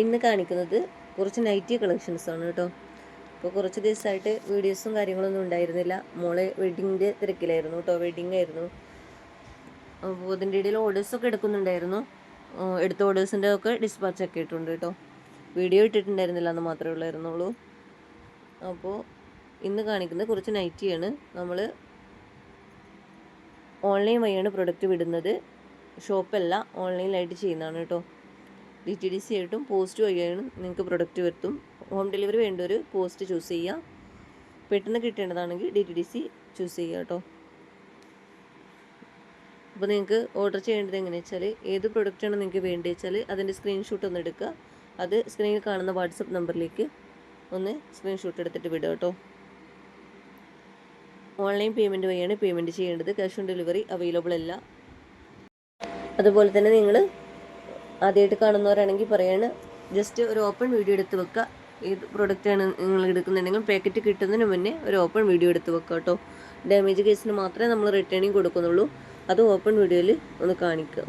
ഇന്ന് കാണിക്കുന്നത് കുറച്ച് നൈറ്റി കളക്ഷൻസ് ആണ് കേട്ടോ. അപ്പോൾ കുറച്ച് ദിവസമായിട്ട് വീഡിയോസും കാര്യങ്ങളൊന്നും ഉണ്ടായിരുന്നില്ല. മോളെ വെഡിങ്ങിന്റെ തിരക്കിലായിരുന്നു കേട്ടോ. വെഡിങ് ആയിരുന്നു. അപ്പോൾ അതിന്റെ ഇടയിൽ ഓർഡേഴ്സൊക്കെ എടുക്കുന്നുണ്ടായിരുന്നു. എടുത്ത ഓർഡേഴ്സിന്റെ ഒക്കെ ഡിസ്പാച്ച് ഒക്കെ ഇട്ടുണ്ട് കേട്ടോ. വീഡിയോ ഇട്ടിട്ടുണ്ടായിരുന്നില്ല എന്ന് മാത്രമേ ഉള്ളായിരുന്നുള്ളൂ. അപ്പോൾ ഇന്ന് കാണിക്കുന്നത് കുറച്ച് നൈറ്റിയാണ് നമ്മൾ ഓൺലൈൻ വഴിയാണ് പ്രൊഡക്റ്റ് വിടുന്നത്. ഷോപ്പല്ല ഓൺലൈനിലായിട്ട് ചെയ്യുന്നതാണ് കേട്ടോ. ഡി ടി ഡി സി ആയിട്ടും പോസ്റ്റ് വഴിയാണ് നിങ്ങൾക്ക് പ്രൊഡക്റ്റ് വരുത്തും. ഹോം ഡെലിവറി വേണ്ടവർ പോസ്റ്റ് ചൂസ് ചെയ്യുക. പെട്ടെന്ന് കിട്ടേണ്ടതാണെങ്കിൽ D T D C choose ചെയ്യുക കേട്ടോ. അപ്പോൾ നിങ്ങൾക്ക് ഓർഡർ ചെയ്യേണ്ടത് എങ്ങനെ വെച്ചാൽ ഏത് പ്രൊഡക്റ്റാണ് നിങ്ങൾക്ക് വേണ്ടത് വെച്ചാൽ അതിന്റെ സ്ക്രീൻഷോട്ട് ഒന്ന് എടുക്കുക. അത് സ്ക്രീനിൽ കാണുന്ന വാട്സപ്പ് നമ്പറിലേക്ക് ഒന്ന് സ്ക്രീൻഷോട്ട് എടുത്തിട്ട് വിടുക കേട്ടോ. ഓൺലൈൻ പേയ്മെന്റ് വഴിയാണ് പേയ്മെന്റ് ചെയ്യേണ്ടത്. ക്യാഷ് ഓൺ ഡെലിവറി അവൈലബിൾ അല്ല. അതുപോലെ തന്നെ നിങ്ങൾ ആദ്യമായിട്ട് കാണുന്നവരാണെങ്കിൽ പറയാണ് ജസ്റ്റ് ഒരു ഓപ്പൺ വീഡിയോ എടുത്ത് വെക്കുക ഏത് പ്രൊഡക്റ്റാണ് നിങ്ങൾ എടുക്കുന്നുണ്ടെങ്കിൽ പാക്കറ്റ് കിട്ടുന്നതിന് മുന്നേ ഒരു ഓപ്പൺ വീഡിയോ എടുത്ത് വെക്കുക കേട്ടോ. ഡാമേജ് കേസിന് മാത്രമേ നമ്മൾ റിട്ടേണിങ് കൊടുക്കുന്നുള്ളൂ. അത് ഓപ്പൺ വീഡിയോയിൽ ഒന്ന് കാണിക്കുക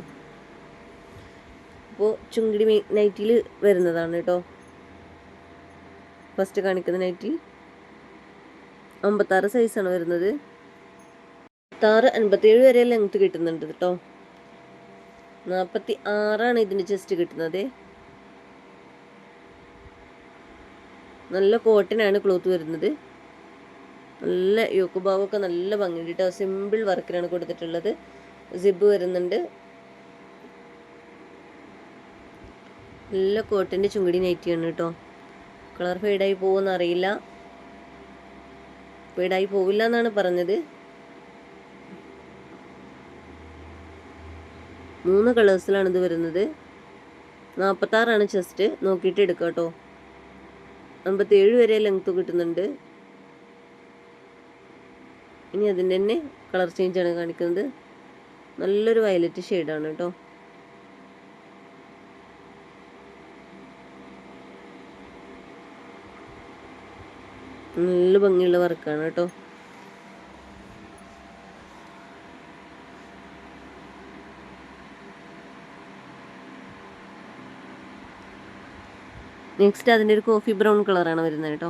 അപ്പോൾ ചുങ്കിടി നൈറ്റിൽ വരുന്നതാണ് കേട്ടോ. ഫസ്റ്റ് കാണിക്കുന്ന നൈറ്റി അമ്പത്താറ് സൈസാണ് വരുന്നത്. അമ്പത്താറ് അൻപത്തേഴ് വരെ ലെങ്ത് കിട്ടുന്നുണ്ട് കേട്ടോ. നാൽപ്പത്തി ആറാണ് ഇതിന് ചെസ്റ്റ് കിട്ടുന്നത്. നല്ല കോട്ടനാണ് ക്ലോത്ത് വരുന്നത്. നല്ല യോക്കുബാവൊക്കെ നല്ല ഭംഗിയുണ്ട് കേട്ടോ സിമ്പിൾ വർക്കിലാണ് കൊടുത്തിട്ടുള്ളത്. സിബ് വരുന്നുണ്ട്. നല്ല കോട്ടന്റെ ചുങ്കിടി നൈറ്റിയാണ് കേട്ടോ കളർ ഫെയ്ഡായി പോകുമെന്ന് അറിയില്ല. ഫെയ്ഡായി പോവില്ല എന്നാണ് പറഞ്ഞത്. മൂന്ന് കളേഴ്സിലാണ് ഇത് വരുന്നത്. നാൽപ്പത്താറാണ് ചെസ്റ്റ്. നോക്കിയിട്ട് എടുക്കുക കേട്ടോ. അമ്പത്തേഴ് വരെ ലെങ്ത്ത് കിട്ടുന്നുണ്ട്. ഇനി അതിന്റെ തന്നെ കളർ ചേഞ്ചാണ് കാണിക്കുന്നത്. നല്ലൊരു വയലറ്റ് ഷെയ്ഡാണ് കേട്ടോ. നല്ല ഭംഗിയുള്ള വർക്കാണ് കേട്ടോ. നെക്സ്റ്റ് അതിന്റെ ഒരു കോഫി ബ്രൗൺ കളറാണ് വരുന്നത് കേട്ടോ.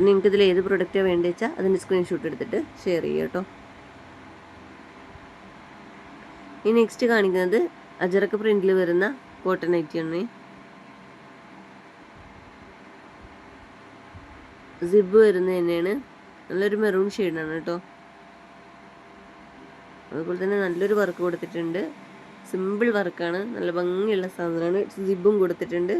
പിന്നെ നിങ്ങൾക്ക് ഇതിൽ ഏത് പ്രൊഡക്റ്റാണ് വേണ്ടത് വെച്ചാൽ അതിന്റെ സ്ക്രീൻഷോട്ട് എടുത്തിട്ട് ഷെയർ ചെയ്യുക കേട്ടോ. ഈ നെക്സ്റ്റ് കാണിക്കുന്നത് അജറക്ക് പ്രിന്റിൽ വരുന്ന കോട്ടൺ നൈറ്റിയാണ് സിബ് വരുന്നത് തന്നെയാണ്. നല്ലൊരു മെറൂൺ ഷെയ്ഡാണ് കേട്ടോ. അതുപോലെ തന്നെ നല്ലൊരു വർക്ക് കൊടുത്തിട്ടുണ്ട്. സിമ്പിൾ വർക്കാണ് നല്ല ഭംഗിയുള്ള സാധനമാണ്. സിബും കൊടുത്തിട്ടുണ്ട്.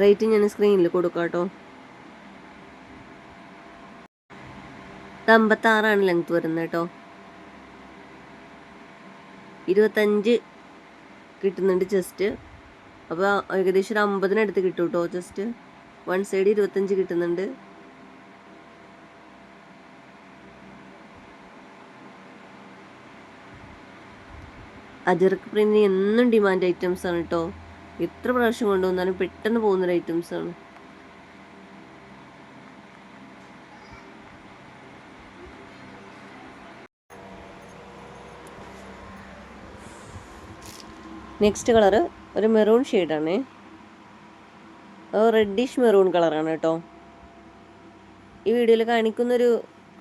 റേറ്റ് ഞാൻ സ്ക്രീനിൽ കൊടുക്കാം കേട്ടോ. അമ്പത്താറാണ് ലെങ്ത് വരുന്നത് കേട്ടോ. ഇരുപത്തഞ്ച് കിട്ടുന്നുണ്ട് ജസ്റ്റ് അപ്പോൾ ഏകദേശം ഒരു അമ്പതിനടുത്ത് കിട്ടും കേട്ടോ ജസ്റ്റ് വൺ സൈഡ് ഇരുപത്തഞ്ച് കിട്ടുന്നുണ്ട്. അജർക്ക് പ്രിന്റിന് എന്നും ഡിമാൻഡ് ഐറ്റംസ് ആണ് കേട്ടോ. എത്ര പ്രാവശ്യം കൊണ്ടുവന്നാലും പെട്ടെന്ന് പോകുന്നൊരു ആണ്. നെക്സ്റ്റ് കളറ് ഒരു മെറൂൺ ഷെയ്ഡാണ് റെഡിഷ് മെറൂൺ കളറാണ് കേട്ടോ. ഈ വീഡിയോയിൽ കാണിക്കുന്നൊരു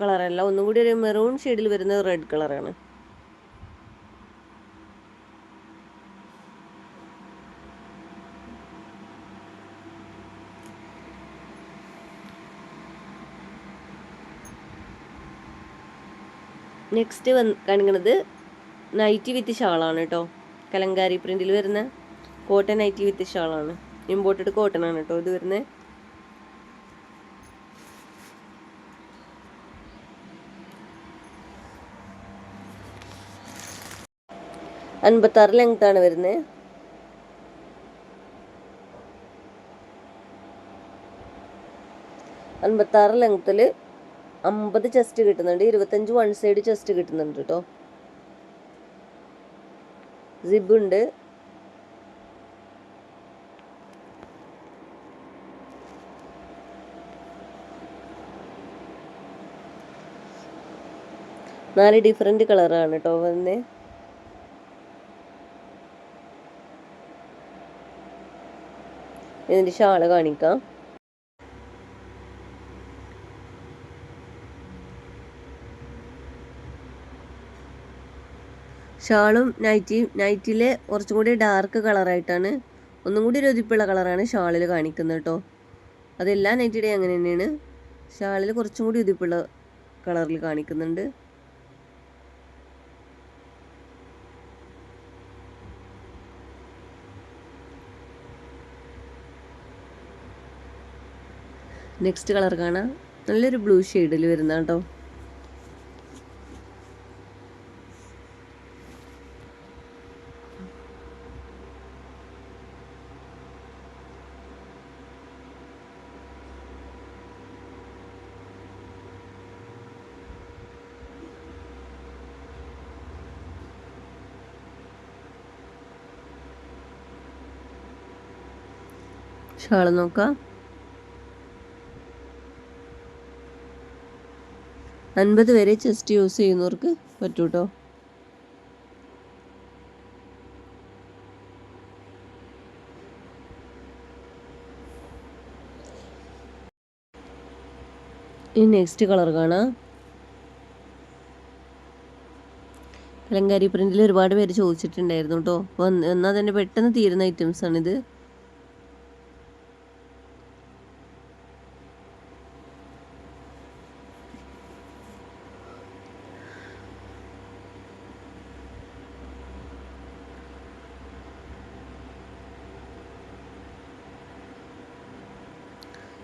കളറല്ല ഒന്നും കൂടി ഒരു മെറൂൺ ഷെയ്ഡിൽ വരുന്ന റെഡ് കളറാണ് നെക്സ്റ്റ് വന്ന് കാണിക്കുന്നത് നൈറ്റി വിത്ത് ഷാളാണ് കേട്ടോ കലങ്കാരി പ്രിന്റിൽ വരുന്ന കോട്ടൺ നൈറ്റി വിത്ത് ഷാളാണ്. ഇമ്പോർട്ടഡ് കോട്ടൺ ആണ് കേട്ടോ ഇത് വരുന്നത് അൻപത്താറ് ലെങ്ത്താണ് വരുന്നത് അൻപത്താറ് ലെങ്ത്തിൽ അമ്പത് ചെസ്റ്റ് കിട്ടുന്നുണ്ട്. ഇരുപത്തഞ്ച് വൺ സൈഡ് ചെസ്റ്റ് കിട്ടുന്നുണ്ട് കേട്ടോ സിബ് ഉണ്ട്. നാല് ഡിഫറെന്റ് കളറാണ് കേട്ടോ വന്ന്. ഇതിന്റെ ഷാൾ കാണിക്കാം. ഷാളും നൈറ്റിയും നൈറ്റിലെ കുറച്ചും കൂടി ഡാർക്ക് കളറായിട്ടാണ്. ഒന്നും കൂടി രുതിപ്പുള്ള കളറാണ് ഷാളിൽ കാണിക്കുന്നത് കേട്ടോ അതെല്ലാം നൈറ്റിയുടെ അങ്ങനെ തന്നെയാണ്. ഷാളിൽ കുറച്ചും കൂടി രുതിപ്പുള്ള കളറിൽ കാണിക്കുന്നുണ്ട്. നെക്സ്റ്റ് കളർ കാണാം. നല്ലൊരു ബ്ലൂ ഷെയ്ഡിൽ വരുന്ന കേട്ടോ ഷാൾ നോക്കാം. അൻപത് വരെ ചെസ്റ്റ് യൂസ് ചെയ്യുന്നവർക്ക് പറ്റൂട്ടോ? ഈ നെക്സ്റ്റ് കളർ കാണാം. കലങ്കാരി പ്രിന്റിൽ ഒരുപാട് പേര് ചോദിച്ചിട്ടുണ്ടായിരുന്നു കേട്ടോ എന്നാൽ തന്നെ പെട്ടെന്ന് തീരുന്ന ഐറ്റംസ്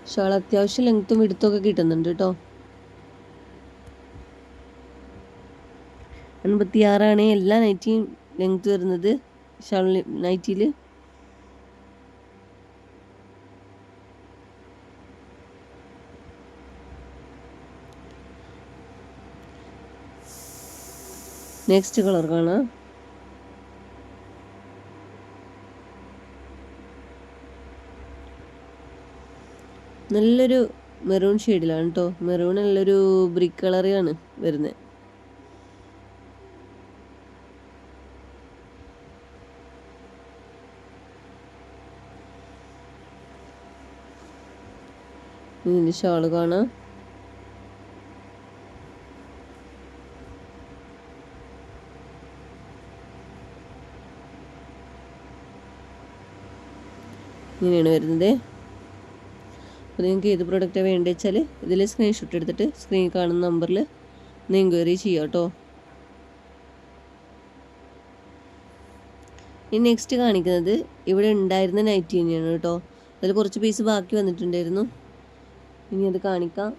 ഷാൾ അത്യാവശ്യം ലെങ്ത്തും വിടുത്തൊക്കെ കിട്ടുന്നുണ്ട് കേട്ടോ. എൺപത്തിയാറാണ് എല്ലാ നൈറ്റിയും ലെങ്ത് വരുന്നത്. ഷാൾ നൈറ്റിയിൽ നെക്സ്റ്റ് കളർ കാണാം. നല്ലൊരു മെറൂൺ ഷെയ്ഡിലാണ് കേട്ടോ മെറൂൺ നല്ലൊരു ബ്രിക്ക് കളറിയാണ് വരുന്നത് ഇതിന്റെ ഷാൾ കാണാം. ഇങ്ങനെയാണ് വരുന്നത്. അപ്പോൾ നിങ്ങൾക്ക് ഏത് പ്രോഡക്റ്റാണ് വേണ്ടത് വെച്ചാൽ ഇതിൽ സ്ക്രീൻഷോട്ട് എടുത്തിട്ട് സ്ക്രീനിൽ കാണുന്ന നമ്പറിൽ ഒന്ന് എൻക്വയറി ചെയ്യാം കേട്ടോ. ഇനി നെക്സ്റ്റ് കാണിക്കുന്നത് ഇവിടെ ഉണ്ടായിരുന്ന നൈറ്റി തന്നെയാണ് കേട്ടോ. അതിൽ കുറച്ച് പീസ് ബാക്കി വന്നിട്ടുണ്ടായിരുന്നു. ഇനി അത് കാണിക്കാം.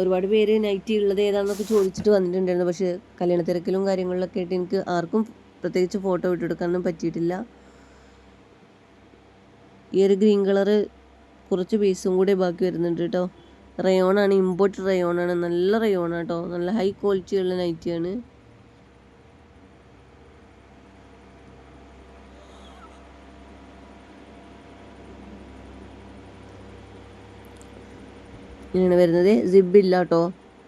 ഒരുപാട് പേര് നൈറ്റി ഉള്ളത് ഏതാണെന്നൊക്കെ ചോദിച്ചിട്ട് വന്നിട്ടുണ്ടായിരുന്നു. പക്ഷേ കല്യാണ തിരക്കിലും കാര്യങ്ങളിലൊക്കെ ആയിട്ട് എനിക്ക് ആർക്കും പ്രത്യേകിച്ച് ഫോട്ടോ ഇട്ടെടുക്കാനൊന്നും പറ്റിയിട്ടില്ല. ഈ ഒരു ഗ്രീൻ കളറ് കുറച്ച് പീസും കൂടി ബാക്കി വരുന്നുണ്ട് കേട്ടോ റയോണാണ് ഇമ്പോർട്ട് റയോണാണ് നല്ല റയോണാണ് കേട്ടോ നല്ല ഹൈ ക്വാളിറ്റിയുള്ള നൈറ്റിയാണ് ഇങ്ങനെയാണ് വരുന്നത്. സിബ് ഇല്ല കേട്ടോ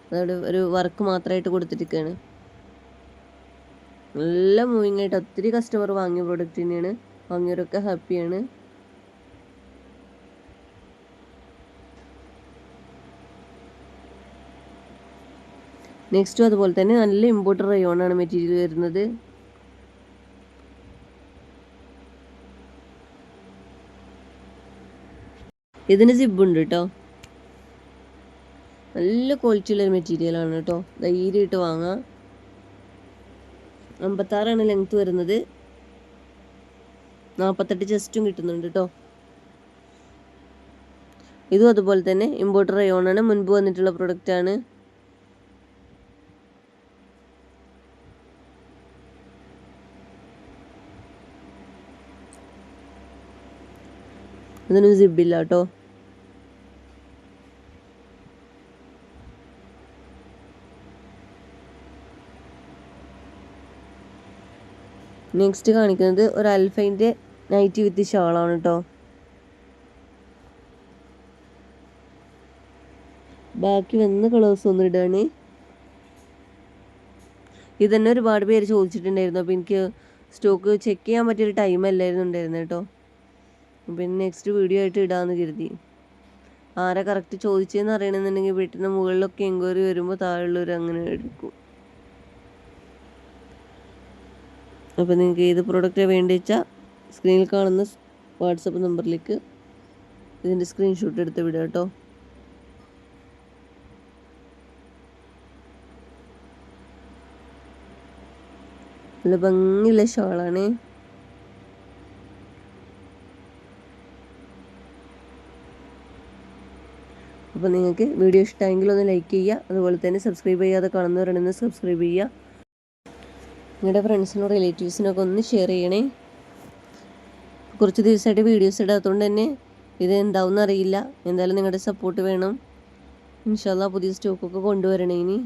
അതവിടെ ഒരു വർക്ക് മാത്രമായിട്ട് കൊടുത്തിരിക്കുകയാണ് നല്ല മൂവിങ് ആയിട്ട് ഒത്തിരി കസ്റ്റമർ വാങ്ങിയ പ്രോഡക്റ്റ് തന്നെയാണ്. വാങ്ങിയവരൊക്കെ ഹാപ്പിയാണ് നെക്സ്റ്റും അതുപോലെ തന്നെ നല്ല ഇമ്പോർട്ടർ റയോണാണ് മെറ്റീരിയൽ വരുന്നത്. ഇതിന് സിബുണ്ട് കേട്ടോ നല്ല ക്വാളിറ്റി ഉള്ള മെറ്റീരിയലാണ് കേട്ടോ ധൈര്യമായിട്ട് വാങ്ങാം. അമ്പത്താറാണ് ലെങ്ത് വരുന്നത്. നാൽപ്പത്തെട്ട് ചെസ്റ്റും കിട്ടുന്നുണ്ട് കേട്ടോ ഇതും അതുപോലെ തന്നെ ഇമ്പോർട്ടർ റയോണാണ് മുൻപ് വന്നിട്ടുള്ള പ്രൊഡക്റ്റാണ് ഇതിന് സിബില്ല കേട്ടോ. നെക്സ്റ്റ് കാണിക്കുന്നത് ഒരു അൽഫൈന്റെ നൈറ്റി വിത്ത് ഷാളാണ് കേട്ടോ. ബാക്കി വന്ന കളേഴ്സ് ഒന്നും ഇടാണ് ഇത് തന്നെ ഒരുപാട് പേര് ചോദിച്ചിട്ടുണ്ടായിരുന്നു. അപ്പോൾ എനിക്ക് സ്റ്റോക്ക് ചെക്ക് ചെയ്യാൻ പറ്റിയൊരു ടൈം അല്ലായിരുന്നു ഉണ്ടായിരുന്നത് കേട്ടോ. പിന്നെ നെക്സ്റ്റ് വീഡിയോ ആയിട്ട് ഇടാമെന്ന് കരുതി. ആരെ കറക്റ്റ് ചോദിച്ചതെന്ന് അറിയണമെന്നുണ്ടെങ്കിൽ വീട്ടിന്റെ മുകളിലൊക്കെ എൻക്വയറി വരുമ്പോൾ താഴെയുള്ളവർ അങ്ങനെ എടുക്കും. അപ്പോൾ നിങ്ങൾക്ക് ഏത് പ്രോഡക്റ്റാണ് വേണ്ടി വെച്ചാൽ സ്ക്രീനിൽ കാണുന്ന വാട്സപ്പ് നമ്പറിലേക്ക് ഇതിന്റെ സ്ക്രീൻഷോട്ട് എടുത്ത് വിടുക കേട്ടോ. നല്ല ഭംഗിയുള്ള ഷാളാണ് അപ്പോൾ നിങ്ങൾക്ക് വീഡിയോ ഇഷ്ടമെങ്കിൽ ഒന്ന് ലൈക്ക് ചെയ്യുക. അതുപോലെ തന്നെ സബ്സ്ക്രൈബ് ചെയ്യാതെ കാണുന്നവരാണെന്ന് സബ്സ്ക്രൈബ് ചെയ്യുക. നിങ്ങളുടെ ഫ്രണ്ട്സിനോ റിലേറ്റീവ്സിനൊക്കെ ഒന്ന് ഷെയർ ചെയ്യണേ. കുറച്ച് ദിവസമായിട്ട് വീഡിയോസ് ഇടാത്തതുകൊണ്ട് തന്നെ ഇത് എന്താവും അറിയില്ല. എന്തായാലും നിങ്ങളുടെ സപ്പോർട്ട് വേണം. ഇൻഷാല്ല പുതിയ സ്റ്റോക്കൊക്കെ കൊണ്ടുവരണേ ഇനി.